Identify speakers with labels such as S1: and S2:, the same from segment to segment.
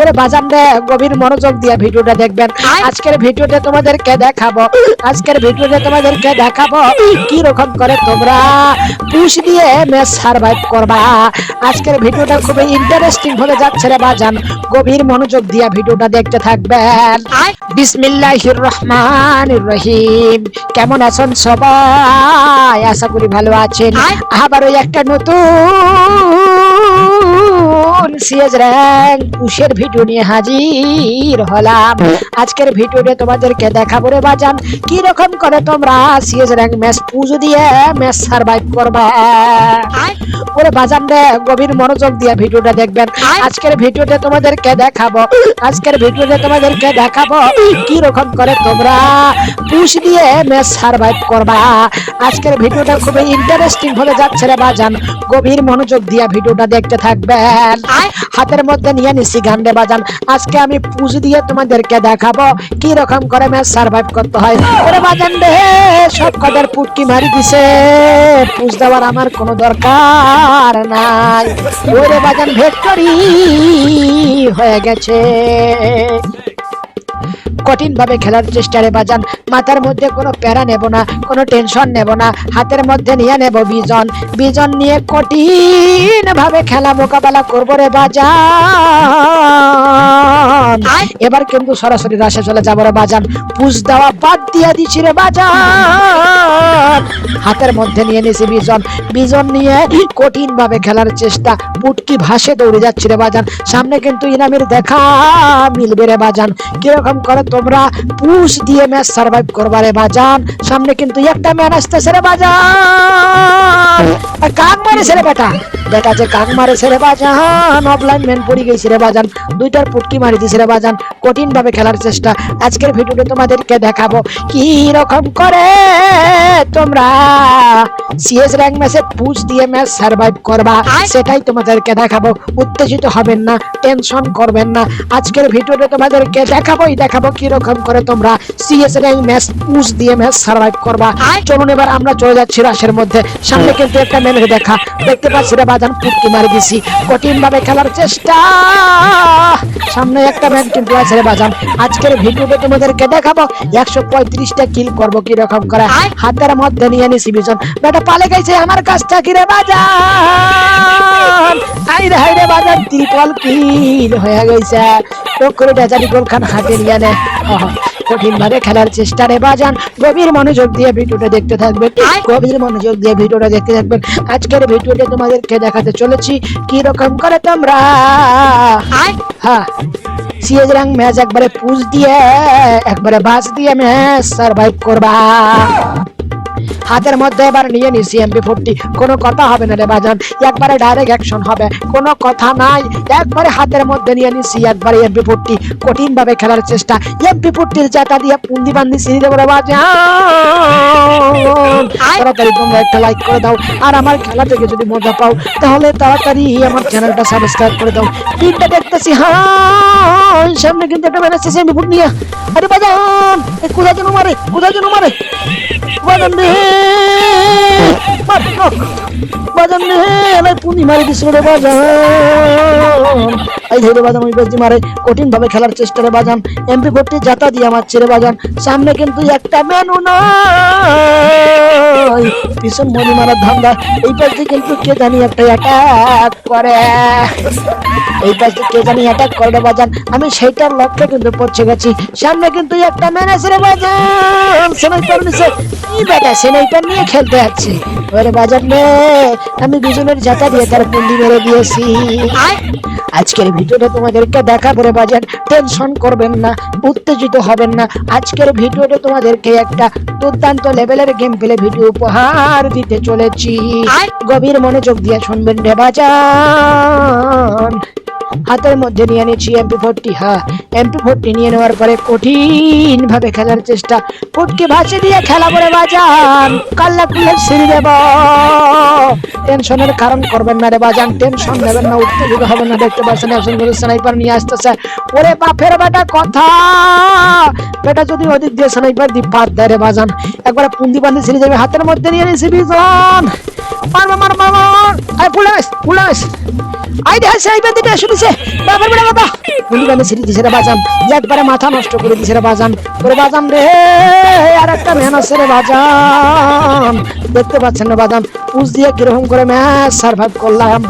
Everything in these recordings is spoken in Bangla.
S1: ওরে বাজান রে গভীর মনোযোগ দিয়ে ভিডিওটা দেখবেন। আজকের ভিডিওতে তোমাদেরকে দেখাবো আজকের ভিডিওতে তোমাদেরকে দেখাবো কি রকম করে তোমরা পুশ দিয়ে ম্যাচ সার্ভাইভ করবা। আজকের ভিডিওটা খুবই ইন্টারেস্টিং হতে যাচ্ছে রে বাজান গভীর মনোযোগ দিয়ে ভিডিওটা দেখতে থাকবেন। বিসমিল্লাহির রহমানির রহিম কেমন আছেন সবাই? আশা করি ভালো আছেন। আবারও একটা নতুন সিএস র্যাঙ্ক পুশের ভিডিও নিয়ে হাজির হলাম। আজকের ভিডিওতে তোমাদেরকে দেখাবো রে বাজান কি রকম করে তোমরা সিএস র্যাঙ্ক ম্যাচ পুজো দিয়ে ম্যাচ সার্ভাইভ করবা? ওরে বাজান রে গভীর মনোযোগ দিয়ে ভিডিওটা দেখবেন। আজকের ভিডিওতে তোমাদেরকে দেখাবো। আজকের ভিডিওতে তোমাদেরকে দেখাবো কি রকম করে তোমরা পুশ দিয়ে ম্যাচ সার্ভাইভ করবা। আজকের ভিডিওটা খুবই ইন্টারেস্টিং হতে যাচ্ছে রে বাজান। গভীর মনোযোগ দিয়ে ভিডিওটা দেখতে থাকবেন। হাতের মধ্যে নিয়ে নিছি গান্ডে বাজান। আজকে আমি পুজ দিয়ে তোমাদেরকে দেখাবো কি রকম করে ম্যাচ সার্ভাইভ করতে হয়। ওরে বাজান রে সব কদের পুটকি মারি দিছে। পুজ দেওয়ার আমার কোনো দরকার। নাই। ওরে বাজান ভেক্টরি হয়ে গেছে। কঠিন ভাবে খেলার চেষ্টারে বাজান। মাথার মধ্যে কোনো প্যারা নেব না, কোনো টেনশন নেব না। হাতের মধ্যে নিয়ে নেব বিজন। বিজন নিয়ে কঠিন ভাবে খেলা মোকাবেলা করব রে বাজান। এবার কিন্তু সরাসরি রাশে চলে যাব রে বাজান। পুষ দেওয়া বাদ দিয়া দিছি রে বাজান। হাতের মধ্যে নিয়ে নিছি বিজন। বিজন নিয়ে কঠিন ভাবে খেলার চেষ্টা পুটকি ভাসে দৌড়ে যাচ্ছে রে বাজান। সামনে কিন্তু ইনামের দেখা মিলবে রে বাজান। কীরকম করে তোমরা পুষ দিয়ে ম্যাচ সার্ভাইভ করবা রে বাজান? সামনে কিন্তু একটা ম্যান আসতেছে রে বাজান। কাক মারেছে রে বেটা? বেটা যে কাক মারেছে রে বাজান। অফলাইন ম্যান পড়ে গেছে রে বাজান। দুইটার পুটকি মারি দিছে রে বাজান। and কঠিন ভাবে খেলার চেষ্টা। আজকের ভিডিওতে তোমাদেরকে দেখাবো কি রকম করে তোমরা সিএস র্যাঙ্ক ম্যাচে পুশ দিয়ে ম্যাচ সার্ভাইভ করবা। সেটাই তোমাদেরকে দেখাবো। উত্তেজিত হবেন না টেনশন করবেন না। আজকের ভিডিওতে তোমাদেরকে দেখাবোই দেখাবো কি রকম করে তোমরা সিএস র্যাঙ্ক ম্যাচ পুশ দিয়ে ম্যাচ সার্ভাইভ করবা। চলুন এবার আমরা চলে যাচ্ছি রাশের মধ্যে। সামনে কিন্তু একটা ম্যানের দেখা। দেখতে পাচ্ছি রে বাজান পুটকি মারি দিছি। কঠিন ভাবে খেলার চেষ্টা। সামনে একটা ম্যান কিন্তু আছে। রে বাজান আজকের ভিডিওতে তোমাদেরকে দেখাবো একশো পঁয়ত্রিশটা কিল করব কি রকম করে হাতের মধ্যে নিয়ে নিছি বিজন। বেটা পালে গেছে আমার কাছটা কি রে বাজান। আই রে হাই রে বাজান ত্রিপল কিল হয়ে গেছে। করে বেচারি গোল খান হাতে নিয়ে নে। কঠিন ভাবে খেলার চেষ্টা রে বাজান। গভীর মনোযোগ দিয়ে ভিডিওটা দেখতে থাকবেন গভীর মনোযোগ দিয়ে ভিডিওটা দেখতে থাকবেন আজকের ভিডিওতে তোমাদেরকে দেখাতে চলেছি কি রকম করে তোমরা। হ্যাঁ। সিএজ রাং ম্যাচ একবারে পুজ দিয়ে একবারে বাস দিয়ে ম্যাচ সার্ভাইভ করবা হাতের মধ্যে এবার নিয়ে নিছি এমপি ফোরটি কোনো কথা হবে না রে বাজান একবারে ডাইরেক্ট অ্যাকশন হবে। কোনো কথা নাই একবারে হাতের মধ্যে নিয়ে নিছি একবারে এমপি ফোরটি কঠিন ভাবে খেলার চেষ্টা। এমপি ফোরটির জাতা দিয়ে পুন্দি বান্দি সিঁড়ি দেবো রে বাজান তাড়াতাড়ি তোমরা একটা লাইক করে দাও আর আমার খেলা থেকে যদি মজা পাও তাহলে তাড়াতাড়ি আমার চ্যানেলটা সাবস্ক্রাইব করে দাও। টিমটা দেখতেছি হ্যাঁ সামনে কিন্তু একটা ম্যাচ আছে এমপি ফোর নিয়ে। আরে বাজান, এ কোথায় যেন মারে, কোথায় যেন মারে? বাজান knock। বাজান রে এবার পুনি মারি দিছিল রে বাজান। এই ধরে বাজান, ওই বেজি মারে। কঠিন ভাবে খেলার চেষ্টা রে বাজান। এমপি ফোরটি যাতা দিয়ে আমার ছেড়ে বাজান। সামনে কিন্তু একটা মেনু নয় পিছন মনি মারার ধান্দা। এই পাশ কিন্তু কে জানি একটা অ্যাটাক করে। এই পাশ কে জানি অ্যাটাক করে বাজান। আমি সেইটার লক্ষ্যে কিন্তু পৌঁছে গেছি। সামনে কিন্তু একটা ম্যানেজ রে বাজান। স্নাইপার নিছে কি বেটা স্নাইপার নিয়ে খেলতে যাচ্ছে। ওরে বাজার নে আমি দুজনের জাতা দিয়ে তার পুন্ডি মেরে দিয়েছি। আজকের ভিডিওটা তোমাদেরকে দেখাবো রে বাজার টেনশন করবেন না উত্তেজিত হবেন না। আজকের ভিডিওটা তোমাদেরকে একটা দুর্দান্ত লেভেলের গেম প্লে ভিডিও উপহার দিতে চলেছি। গভীর মনোযোগ দিয়ে শুনবেন রে বাজান। হাতের মধ্যে নিয়ে নিয়েছি এমপি ফোরটি হ্যাঁ এমপি ফোরটি নিয়ে নেওয়ার পরে কঠিন ভাবে খেলার চেষ্টা। ফুটকে ভাসে দিয়ে খেলা করে বাজান কাল্লা কুল্লা ছিঁড়ে দেব। টেনশনের কারণ করবেন না রে বাজান টেনশন নেবেন না, উত্তেজিত হবেন না, দেখতে পাচ্ছেন একজন করে স্নাইপার নিয়ে আসতেছে। ওরে বাপের বেটা কথা, বেটা যদি ওদিক দিয়ে স্নাইপার দিয়ে পাত দেয় রে বাজান, একবার পুন্দি বান্ধি ছিঁড়ে যাবে হাতের মধ্যে নিয়ে নিয়েছি বিজন। মারবা মারবা মার আরে পুলিশ পুলিশ। আই দেখ, সেই বেদিটা শুনেছে। বাবার বড় বাবা গুলি গানে ছিড়ি দিছে রে একবারে মাথা নষ্ট করে দিছে রে বাজান। করে বাজান রে, আর একটা ম্যান আছে রে বাজান। দেখতে পাচ্ছেন না বাজান পুষ দিয়ে কীরকম করে ম্যাচ সার্ভাইভ করলাম।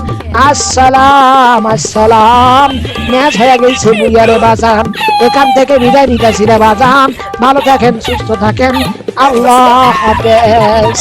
S1: আসসালাম আসসালাম। ম্যাচ হয়ে গেছে বুইয়ারে বাজান। এখান থেকে বিদায় নিতেছি রে বাজান। ভালো থাকেন, সুস্থ থাকেন। আল্লাহ হাফেজ।